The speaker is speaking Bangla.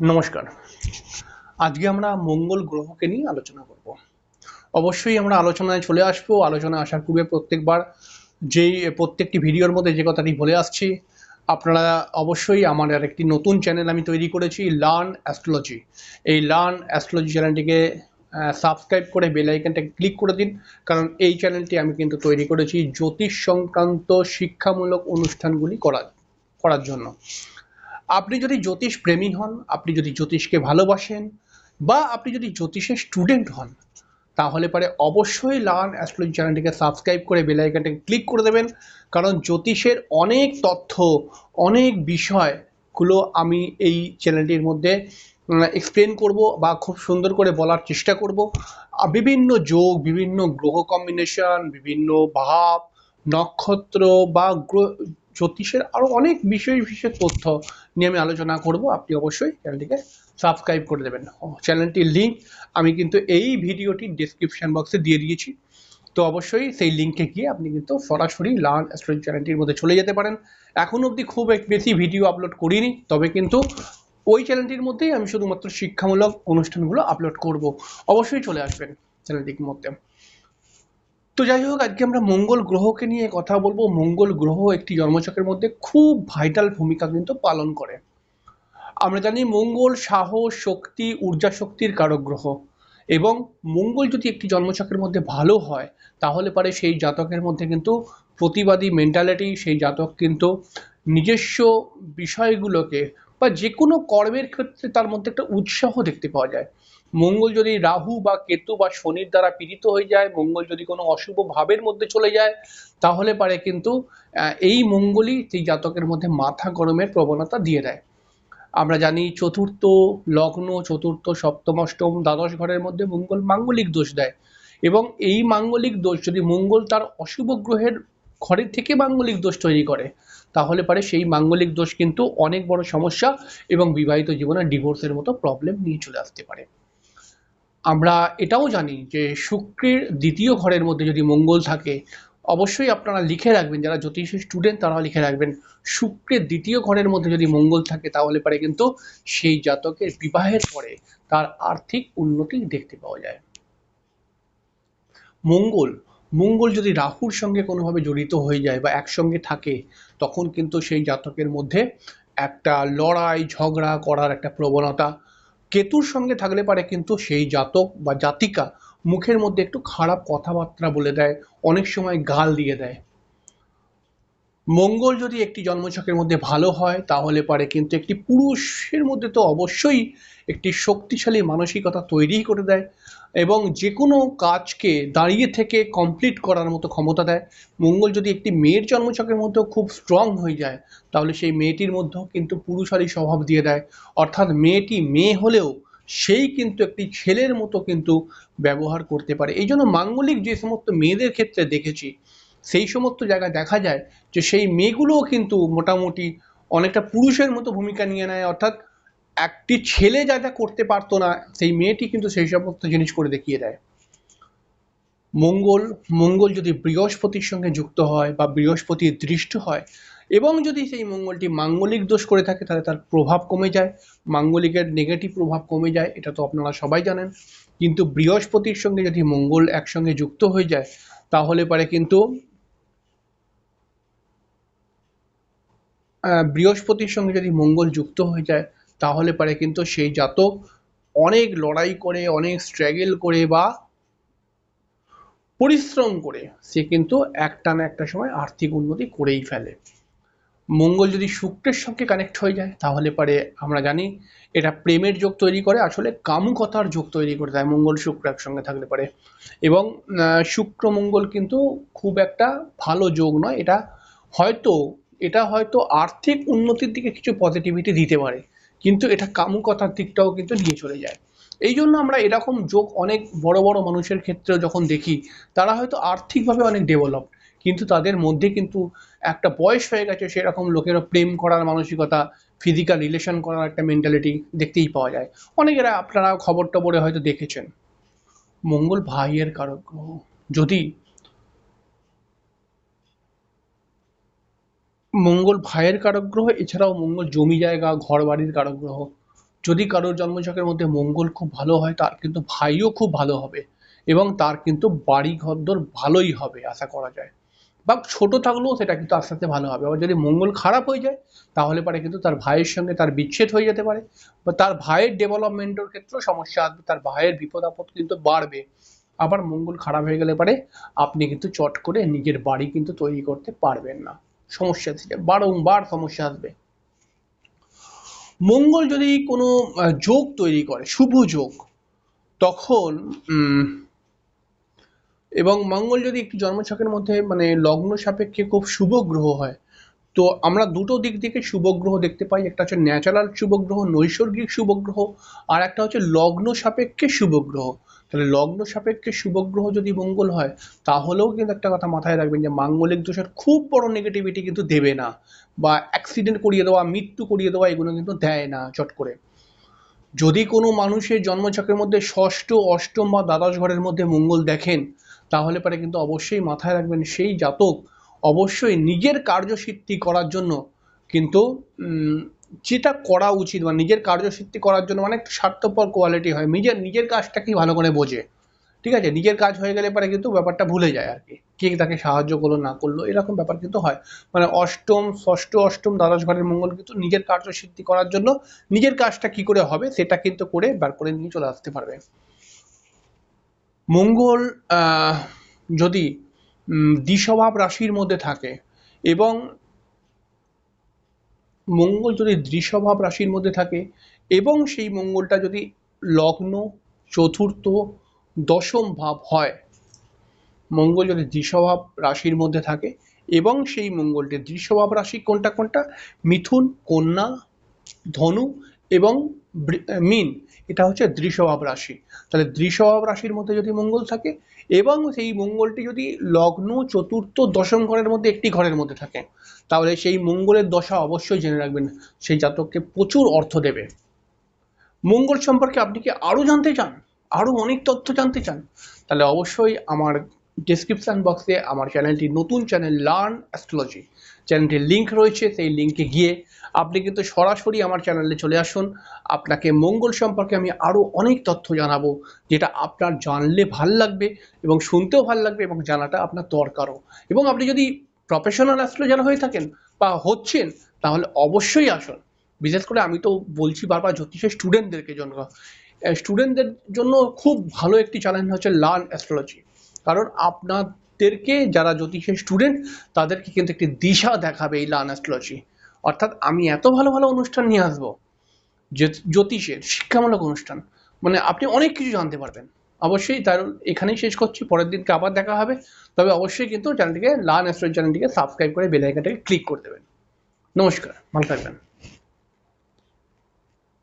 নমস্কার। আজকে আমরা মঙ্গল গ্রহকে নিয়ে আলোচনা করব। অবশ্যই আমরা আলোচনায় চলে আসব। আলোচনা আসার পূর্বে প্রত্যেকবার যেই, প্রত্যেকটি ভিডিওর মধ্যে যে কথাটি বলে আসছি, আপনারা অবশ্যই আমার আর একটি নতুন চ্যানেল আমি তৈরি করেছি, লার্ন অ্যাস্ট্রোলজি। এই লার্ন অ্যাস্ট্রোলজি চ্যানেলটিকে সাবস্ক্রাইব করে বেল আইকনটাকে ক্লিক করে দিন। কারণ এই চ্যানেলটি আমি কিন্তু তৈরি করেছি জ্যোতিষ সংক্রান্ত শিক্ষামূলক অনুষ্ঠানগুলি করার করার জন্য। আপনি যদি জ্যোতিষ প্রেমী হন, আপনি যদি জ্যোতিষকে ভালোবাসেন বা আপনি যদি জ্যোতিষের স্টুডেন্ট হন, তাহলে পরে অবশ্যই লার্ন অ্যাস্ট্রোলজি চ্যানেলটিকে সাবস্ক্রাইব করে বেল আইকনটাকে ক্লিক করে দেবেন। কারণ জ্যোতিষের অনেক তথ্য, অনেক বিষয়গুলো আমি এই চ্যানেলটির মধ্যে এক্সপ্লেন করব বা খুব সুন্দর করে বলার চেষ্টা করব। বিভিন্ন যোগ, বিভিন্ন গ্রহ কম্বিনেশন বিভিন্ন ভাব, নক্ষত্র বা গ্রহ জ্যোতিষের আরও অনেক বিশেষ বিশেষ তথ্য নিয়ে আমি আলোচনা করব। আপনি অবশ্যই চ্যানেলটিকে সাবস্ক্রাইব করে দেবেন। চ্যানেলটির লিঙ্ক আমি কিন্তু এই ভিডিওটির ডিসক্রিপশন বক্সে দিয়ে দিয়েছি। তো অবশ্যই সেই লিঙ্কে গিয়ে আপনি কিন্তু সরাসরি লার্ন অ্যাস্ট্রোলজি চ্যানেলটির মধ্যে চলে যেতে পারেন। এখন অবধি খুব এক বেশি ভিডিও আপলোড করিনি, তবে কিন্তু ওই চ্যানেলটির মধ্যেই আমি শুধুমাত্র শিক্ষামূলক অনুষ্ঠানগুলো আপলোড করব। অবশ্যই চলে আসবেন চ্যানেলটির মধ্যে। তো যাই হোক, আজকে আমরা মঙ্গল গ্রহকে নিয়ে কথা বলব। মঙ্গল গ্রহ একটি জন্মচক্রের মধ্যে খুব ভাইটাল ভূমিকা কিন্তু পালন করে। আমরা জানি মঙ্গল সাহস শক্তি, ঊর্জা শক্তির কারক গ্রহ। এবং মঙ্গল যদি একটি জন্মচক্রের মধ্যে ভালো হয়, তাহলে পারে সেই জাতকের মধ্যে কিন্তু প্রতিবাদী মেন্টালিটি সেই জাতক কিন্তু নিজস্ব বিষয়গুলোকে বা যে কোনো কর্মের ক্ষেত্রে তার মধ্যে একটা উৎসাহ দেখতে পাওয়া যায়। মঙ্গল যদি রাহু বা কেতু বা শনির দ্বারা পীড়িত হয়ে যায়, মঙ্গল যদি কোনো অশুভ ভাবের মধ্যে চলে যায়, তাহলে পারে কিন্তু এই মঙ্গলই সেই জাতকের মধ্যে মাথা গরমের প্রবণতা দিয়ে দেয়। আমরা জানি চতুর্থ লগ্ন, চতুর্থ সপ্তম অষ্টম দ্বাদশ ঘরের মধ্যে মঙ্গল মাঙ্গলিক দোষ দেয়। এবং এই মাঙ্গলিক দোষ যদি মঙ্গল তার অশুভ গ্রহের ঘরের থেকে মাঙ্গলিক দোষ তৈরি করে, তাহলে পারে সেই মাঙ্গলিক দোষ কিন্তু অনেক বড় সমস্যা এবং বিবাহিত জীবনে ডিভোর্সের মতো প্রবলেম নিয়ে চলে আসতে পারে। আমরা এটাও জানি যে শুক্রের দ্বিতীয় ঘরের মধ্যে যদি মঙ্গল থাকে, অবশ্যই আপনারা লিখে রাখবেন, যারা জ্যোতিষের স্টুডেন্ট তারা লিখে রাখবেন, শুক্রের দ্বিতীয় ঘরের মধ্যে যদি মঙ্গল থাকে তাহলে পারে কিন্তু সেই জাতকের বিবাহের পরে তার আর্থিক উন্নতি দেখতে পাওয়া যায়। মঙ্গল মঙ্গল যদি রাহুর সঙ্গে কোনোভাবে জড়িত হয়ে যায় বা একসঙ্গে থাকে, তখন কিন্তু সেই জাতকের মধ্যে একটা লড়াই, ঝগড়া করার একটা প্রবণতা কেতুর সঙ্গে থাকলে পারে কিন্তু সেই জাতক বা জাতিকা মুখের মধ্যে একটু খারাপ কথাবার্তা বলে দেয়, অনেক সময় গাল দিয়ে দেয়। মঙ্গল যদি একটি জন্মছকের মধ্যে ভালো হয়, তাহলে পারে কিন্তু একটি পুরুষের মধ্যে তো অবশ্যই একটি শক্তিশালী মানসিকতা তৈরি করে দেয় এবং যে কোনো কাজকে দাঁড়িয়ে থেকে কমপ্লিট করার মতো ক্ষমতা দেয়। মঙ্গল যদি একটি মেয়ের জন্মছকের মধ্যেও খুব স্ট্রং হয়ে যায়, তাহলে সেই মেয়েটির মধ্যেও কিন্তু পুরুষালী স্বভাব দিয়ে দেয়। অর্থাৎ মেয়েটি মেয়ে হলেও সেই কিন্তু একটি ছেলের মতো কিন্তু ব্যবহার করতে পারে। এই জন্য মাঙ্গলিক যে সমস্ত মেয়েদের ক্ষেত্রে দেখেছি সেই সমস্ত জায়গায় দেখা যায় যে সেই মেয়েগুলোও কিন্তু মোটামুটি অনেকটা পুরুষের মতো ভূমিকা নিয়ে নেয়, অর্থাৎ একটি ছেলে যা যা করতে পারতো না, সেই মেয়েটি কিন্তু সেই সমস্ত জিনিস করে দেখিয়ে দেয়। মঙ্গল মঙ্গল যদি বৃহস্পতির সঙ্গে যুক্ত হয় বা বৃহস্পতির দৃষ্ট হয় এবং যদি সেই মঙ্গলটি মাঙ্গলিক দোষ করে থাকে, তাহলে তার প্রভাব কমে যায়, মাঙ্গলিকের নেগেটিভ প্রভাব কমে যায়, এটা তো আপনারা সবাই জানেন। কিন্তু বৃহস্পতির সঙ্গে যদি মঙ্গল একসঙ্গে যুক্ত হয়ে যায়, তাহলে পারে কিন্তু বৃহস্পতির সঙ্গে যদি মঙ্গল যুক্ত হয়ে যায়, তাহলে পারে কিন্তু সেই জাতক অনেক লড়াই করে, অনেক স্ট্রাগেল করে বা পরিশ্রম করে, সে কিন্তু একটা না একটা সময় আর্থিক উন্নতি করেই ফেলে। মঙ্গল যদি শুক্রের সঙ্গে কানেক্ট হয়ে যায়, তাহলে পারে আমরা জানি এটা প্রেমের যোগ তৈরি করে, আসলে কামুকতার যোগ তৈরি করে দেয় মঙ্গল শুক্র একসঙ্গে থাকলে পারে। এবং শুক্র মঙ্গল কিন্তু খুব একটা ভালো যোগ নয়, এটা হয়তো এটা হয়তো আর্থিক উন্নতির দিকে কিছু পজিটিভিটি দিতে পারে, কিন্তু এটা কামুকতার দিকটাও কিন্তু নিয়ে চলে যায়। এই জন্য আমরা এরকম যোগ অনেক বড় বড় মানুষের ক্ষেত্রেও যখন দেখি, তারা হয়তো আর্থিকভাবে অনেক ডেভেলপ কিন্তু তাদের মধ্যে কিন্তু একটা বয়স হয়ে গেছে, সেরকম লোকেরও প্রেম করার মানসিকতা ফিজিক্যাল রিলেশন করার একটা মেন্টালিটি দেখতেই পাওয়া যায়। অনেকেরা আপনারা খবর টবরে হয়তো দেখেছেন। মঙ্গল ভাইয়ের কারক গ্রহ যদি মঙ্গল ভাইয়ের কারক গ্রহ এছাড়াও মঙ্গল জমি জায়গা ঘর বাড়ির কারক গ্রহ যদি কারোর জন্মছকের মধ্যে মঙ্গল খুব ভালো হয়, তার কিন্তু ভাইও খুব ভালো হবে এবং তার কিন্তু বাড়ি ঘরদোর ভালোই হবে আশা করা যায়। বা ছোট থাকলেও সেটা কিন্তু আস্তে আস্তে ভালো হবে। আবার যদি মঙ্গল খারাপ হয়ে যায়, তাহলে পরে কিন্তু তার ভাইয়ের সঙ্গে তার বিচ্ছেদ হয়ে যেতে পারে। বা তার ভাইয়ের ডেভেলপমেন্টের ক্ষেত্রেও সমস্যা আসবে, তার ভাইয়ের বিপদ আপদ কিন্তু বাড়বে। আবার মঙ্গল খারাপ হয়ে গেলে পারে, আপনি কিন্তু চট করে নিজের বাড়ি কিন্তু তৈরি করতে পারবেন না। সমস্যা থেকে বারংবার সমস্যা আসবে। মঙ্গল যদি কোনো যোগ তৈরি করে, শুভ যোগ, তখন এবং মঙ্গল যদি একটি জন্মছকের মধ্যে মানে লগ্ন সাপেক্ষে খুব শুভ গ্রহ হয়, তো আমরা দুটো দিক থেকে শুভ গ্রহ দেখতে পাই। একটা হচ্ছে ন্যাচারাল শুভ গ্রহ, নৈসর্গিক শুভ গ্রহ, আর একটা হচ্ছে লগ্ন সাপেক্ষে শুভ গ্রহ। তাহলে লগ্ন সাপেক্ষে শুভ গ্রহ যদি মঙ্গল হয়, তাহলেও কিন্তু একটা কথা মাথায় রাখবেন যে মাঙ্গলিক দোষের খুব বড় নেগেটিভিটি কিন্তু দেবে না। বা অ্যাক্সিডেন্ট করিয়ে দেওয়া, মৃত্যু করিয়ে দেওয়া এগুলো কিন্তু দেয় না চট করে। যদি কোনো মানুষের জন্মছকের মধ্যে ষষ্ঠ, অষ্টম বা দ্বাদশ ঘরের মধ্যে মঙ্গল দেখেন, তাহলে পরে কিন্তু অবশ্যই মাথায় রাখবেন সেই জাতক অবশ্যই নিজের কার্যসিদ্ধি করার জন্য কিন্তু যেটা করা উচিত বা নিজের কার্যসিদ্ধি করার জন্য অনেক স্বার্থপর কোয়ালিটি হয়। নিজের নিজের কাজটাকেই ভালো করে বোঝে। ঠিক আছে? নিজের কাজ হয়ে গেলে পরে কিন্তু ব্যাপারটা ভুলে যায় আর কি। কে তাকে সাহায্য করল, না করল, এরকম ব্যাপার কিন্তু হয়। মানে অষ্টম, ষষ্ঠ, অষ্টম দ্বাদশ ঘরের মঙ্গল কিন্তু নিজের কার্যসিদ্ধি করার জন্য নিজের কাজটা কি করে হবে সেটা কিন্তু করে বার করে নিয়ে চলে আসতে পারবে। মঙ্গল যদি দ্বিস্বভাব রাশির মধ্যে থাকে এবং মঙ্গল যদি দৃশ্যভাব রাশির মধ্যে থাকে এবং সেই মঙ্গলটা যদি লগ্ন, চতুর্থ, দশম ভাব হয়, মঙ্গল যদি দৃশ্যভাব রাশির মধ্যে থাকে এবং সেই মঙ্গলটি দৃশ্যভাব রাশি কোনটা কোনটা? মিথুন, কন্যা, ধনু এবং মীন এটা হচ্ছে দৃশভাব রাশি। তাহলে দৃশভাব রাশির মধ্যে যদি মঙ্গল থাকে, এবং সেই মঙ্গলটি যদি লগ্ন চতুর্থ দশম ঘরের মধ্যে একটি ঘরের মধ্যে থাকে, তাহলে সেই মঙ্গলের দশা অবশ্যই জেনে রাখবেন। সেই জাতককে প্রচুর অর্থ দেবে। মঙ্গল সম্পর্কে আপনি কি আরও জানতে চান? আরও অনেক তথ্য জানতে চান? তাহলে অবশ্যই আমার ডেসক্রিপশন বক্সে আমার চ্যানেলটি নতুন চ্যানেল লার্ন অ্যাস্ট্রোলজি চ্যানেলটির লিঙ্ক রয়েছে, সেই লিঙ্কে গিয়ে আপনি কিন্তু সরাসরি আমার চ্যানেলে চলে আসুন। আপনাকে মঙ্গল সম্পর্কে আমি আরও অনেক তথ্য জানাব, যেটা আপনার জানলে ভালো লাগবে এবং শুনতেও ভালো লাগবে এবং জানাটা আপনার দরকারও। এবং আপনি যদি প্রফেশনাল অ্যাস্ট্রোলজার হয়ে থাকেন বা হচ্ছেন, তাহলে অবশ্যই আসুন। বিশেষ করে আমি তো বলছি বারবার জ্যোতিষের স্টুডেন্টদেরকে জন্য। স্টুডেন্টদের জন্য খুব ভালো একটি চ্যালেঞ্জ হচ্ছে লার্ন অ্যাস্ট্রোলজি কারণ আপনাদেরকে যারা জ্যোতিষের স্টুডেন্ট তাদেরকে কিন্তু একটি দিশা দেখাবে এই লার্ন অ্যাস্ট্রোলজি অর্থাৎ আমি এত ভালো ভালো অনুষ্ঠান নিয়ে আসব জ্যোত- জ্যোতিষের শিক্ষামূলক অনুষ্ঠান মানে আপনি অনেক কিছু জানতে পারবেন। অবশ্যই তার এখানেই শেষ করছি, পরের দিনকে আবার দেখা হবে। তবে অবশ্যই কিন্তু চ্যানেলটিকে লার্ন অ্যাস্ট্রোলজি চ্যানেলটিকে সাবস্ক্রাইব করে বেল আইকনটাকে ক্লিক করে দেবেন। নমস্কার, ভালো থাকবেন।